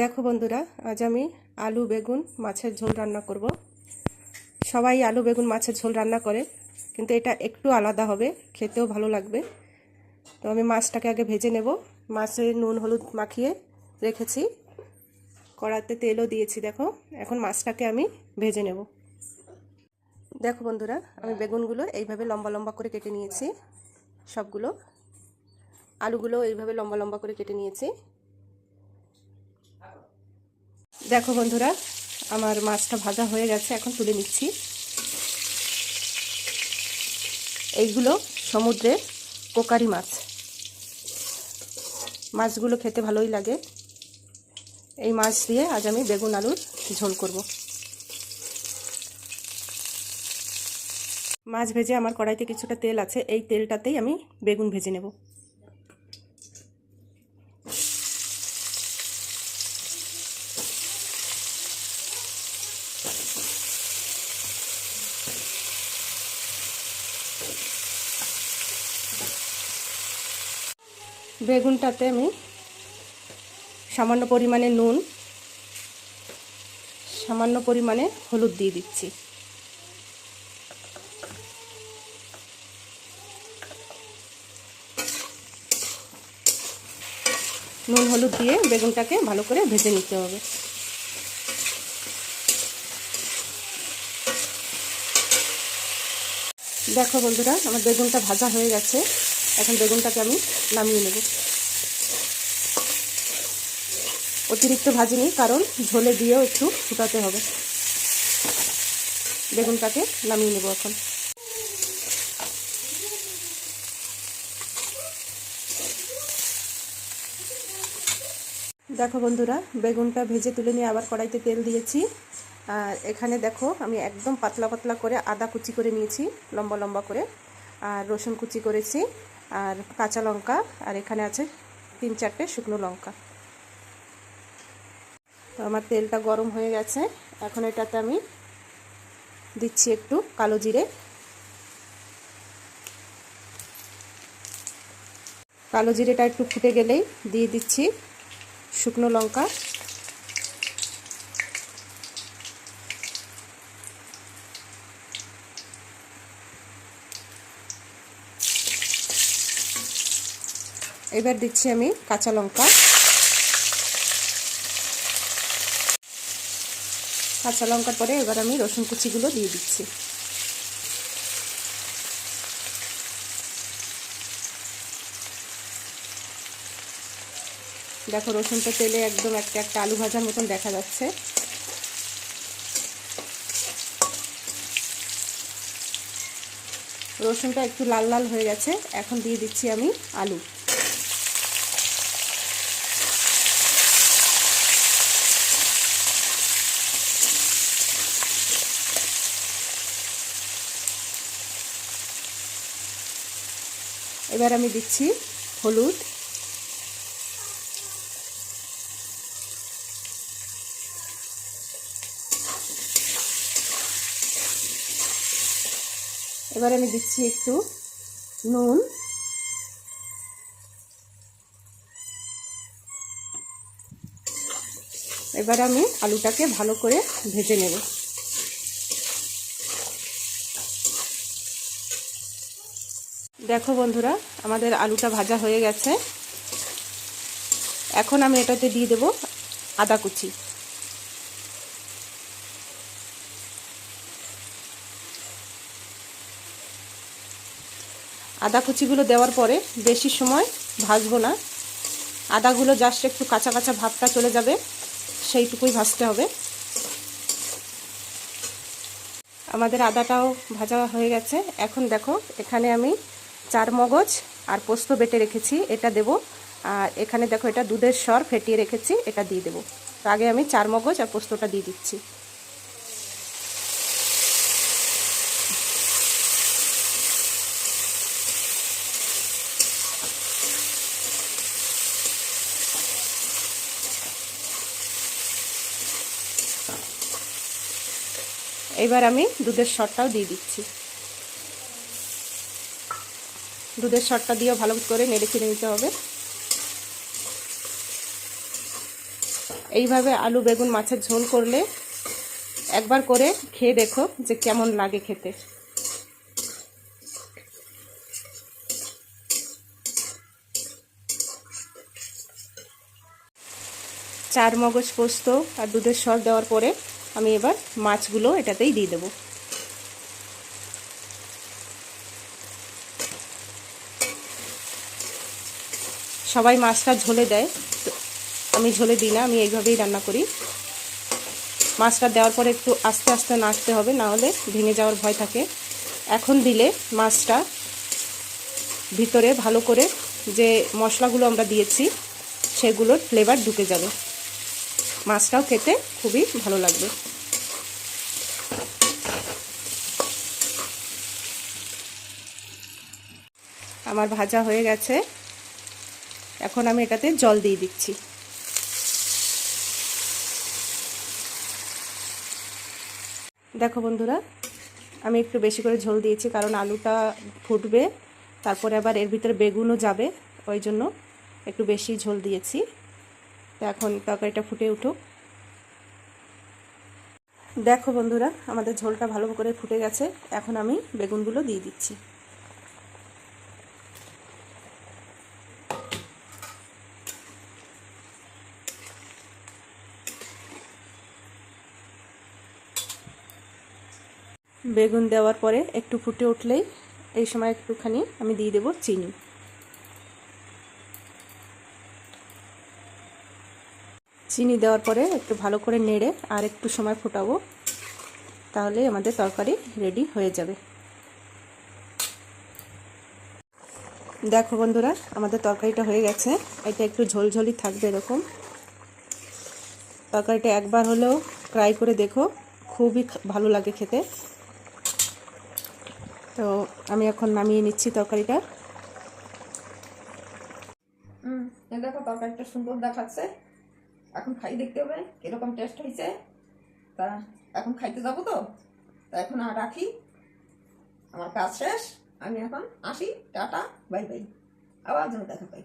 দেখো বন্ধুরা, আজ আমি আলু, বেগুন, মাছের ঝোল রান্না করব। সবাই আলু, বেগুন, মাছের ঝোল রান্না করে, কিন্তু এটা একটু আলাদা হবে, খেতেও ভালো লাগবে। তো আমি মাছটাকে আগে ভেজে নেব। মাছে নুন, হলুদ মাখিয়ে রেখেছি। কড়াতে তেলও দিয়েছি, দেখো। এখন মাছটাকে আমি ভেজে নেব। দেখো বন্ধুরা, আমি বেগুনগুলো এইভাবে লম্বা লম্বা করে কেটে নিয়েছি। সবগুলো আলুগুলো এইভাবে লম্বা লম্বা করে কেটে নিয়েছি। দেখো বন্ধুরা, আমার মাছটা ভাজা হয়ে গেছে, এখন তুলে নিচ্ছি। এইগুলো সমুদ্রের কোকারি মাছ। মাছগুলো খেতে ভালোই লাগে। এই মাছ দিয়ে আজ আমি বেগুন আলুর ঝোল করব। মাছ ভেজে আমার কড়াইতে কিছুটা তেল আছে, এই তেলটাতেই আমি বেগুন ভেজে নেব। বেগুনটাতে আমি সামান্য পরিমাণে নুন, সামান্য পরিমাণে হলুদ দিয়ে দিচ্ছি। নুন, হলুদ দিয়ে বেগুনটাকে ভালো করে ভেজে নিতে হবে। দেখো বন্ধুরা, আমার বেগুনটা ভাজা হয়ে গেছে। এখন বেগুনটাকে আমি নামিয়ে নেব। অতিরিক্ত ভাজিনি, কারণ ঝোলে দিয়েও একটু ফুটাতে হবে। বেগুনটাকে নামিয়ে নেব এখন। দেখো বন্ধুরা, বেগুনটা ভেজে তুলে নিয়ে আবার কড়াইতে তেল দিয়েছি। আর এখানে দেখো, আমি একদম পাতলা পাতলা করে আদা কুচি করে নিয়েছি, লম্বা লম্বা করে। আর রসুন কুচি করেছি। আর কাঁচা লঙ্কা, আর এখানে আছে তিন চারটে শুকনো লঙ্কা। তো আমার তেলটা গরম হয়ে গেছে। এখন এটাতে আমি দিচ্ছি একটু কালো জিরে। কালো জিরেটা একটু ফুটে গেলেই দিয়ে দিচ্ছি শুকনো লঙ্কা। এবার দিচ্ছি আমি কাঁচা লঙ্কা। কাঁচা লঙ্কার পরে এবার আমি রসুন কুচিগুলো দিয়ে দিচ্ছি। দেখো রসুনটা তেলে একদম একটা একটা আলু ভাজার মতন দেখা যাচ্ছে। রসুনটা একটু লাল লাল হয়ে গেছে, এখন দিয়ে দিচ্ছি আমি আলু। এবার আমি দিচ্ছি হলুদ। এবার আমি দিচ্ছি একটু নুন। এবার আমি আলুটাকে ভালো করে ভেজে নেব। দেখো বন্ধুরা, আমাদের আলুটা ভাজা হয়ে গেছে। এখন আমি এটাতে দিয়ে দেব আদা কুচি। আদা কুচিগুলো দেওয়ার পরে বেশি সময় ভাজবো না। আদাগুলো জাস্ট একটু কাঁচা কাঁচা ভাবটা চলে যাবে, সেইটুকুই ভাজতে হবে। আমাদের আদাটাও ভাজা হয়ে গেছে। এখন দেখো, এখানে আমি চার মগজ আর পোস্ত বেটে রেখেছি, এটা দেব। আর এখানে দেখো, এটা দুধের স্বর ফেটিয়ে রেখেছি, এটা দিয়ে দেবো। তো আগে আমি চার মগজ আর পোস্তটা দিয়ে দিচ্ছি। এবার আমি দুধের সরটাও দিয়ে দিচ্ছি। দুধের সরটা দিয়েও ভালো করে নেড়ে ছেড়ে নিতে হবে। এইভাবে আলু বেগুন মাছের ঝোল করলে একবার করে খেয়ে দেখো যে কেমন লাগে খেতে। চার মগজ পোস্ত আর দুধের সর দেওয়ার পরে আমি এবার মাছগুলো এটাতেই দিয়ে দেবো। সবাই মাছটা ঝোলে দেয়। আমি ঝোলে দিই না, আমি এইভাবেই রান্না করি। মাছটা দেওয়ার পরে একটু আস্তে আস্তে নাড়তে হবে, না হলে ভেঙে যাওয়ার ভয় থাকে। এখন দিলে মাছটা ভিতরে ভালো করে যে মশলাগুলো আমরা দিয়েছি, সেগুলোর ফ্লেভার ঢুকে যাবে। মাছটাও খেতে খুবই ভালো লাগবে। আমার ভাজা হয়ে গেছে। এখন আমি এটাতে জল দিয়ে দিচ্ছি। দেখো বন্ধুরা, আমি একটু বেশি করে ঝোল দিয়েছি কারণ আলুটা ফুটবে, তারপরে আবার এর ভিতরে বেগুনও যাবে, ওই জন্য একটু বেশি ঝোল দিয়েছি। তো এখন তরকারিটা ফুটে উঠুক। দেখো বন্ধুরা, আমাদের ঝোলটা ভালো করে ফুটে গেছে, এখন আমি বেগুনগুলো দিয়ে দিচ্ছি। বেগুন দেওয়ার পরে একটু ফুটে উঠলেই এই সময় একটুখানি আমি দিয়ে দেবো চিনি। চিনি দেওয়ার পরে একটু ভালো করে নেড়ে আর একটু সময় ফোটাবো, তাহলে আমাদের তরকারি রেডি হয়ে যাবে। দেখো বন্ধুরা, আমাদের তরকারিটা হয়ে গেছে। এটা একটু ঝোলঝোলি থাকবে এরকম। তরকারিটা একবার হলেও ট্রাই করে দেখো, খুবই ভালো লাগে খেতে। তো আমি এখন নামিয়ে নিচ্ছি তরকারিটা। দেখো তরকারিটা সুন্দর দেখাচ্ছে। এখন খাই দেখতে হবে কীরকম টেস্ট হয়েছে। তা এখন খাইতে যাব তো। তা এখন আর রাখি। আমার কাজ শেষ। আমি এখন আসি। টাটা, বাই বাই। আবার যেন দেখা পাই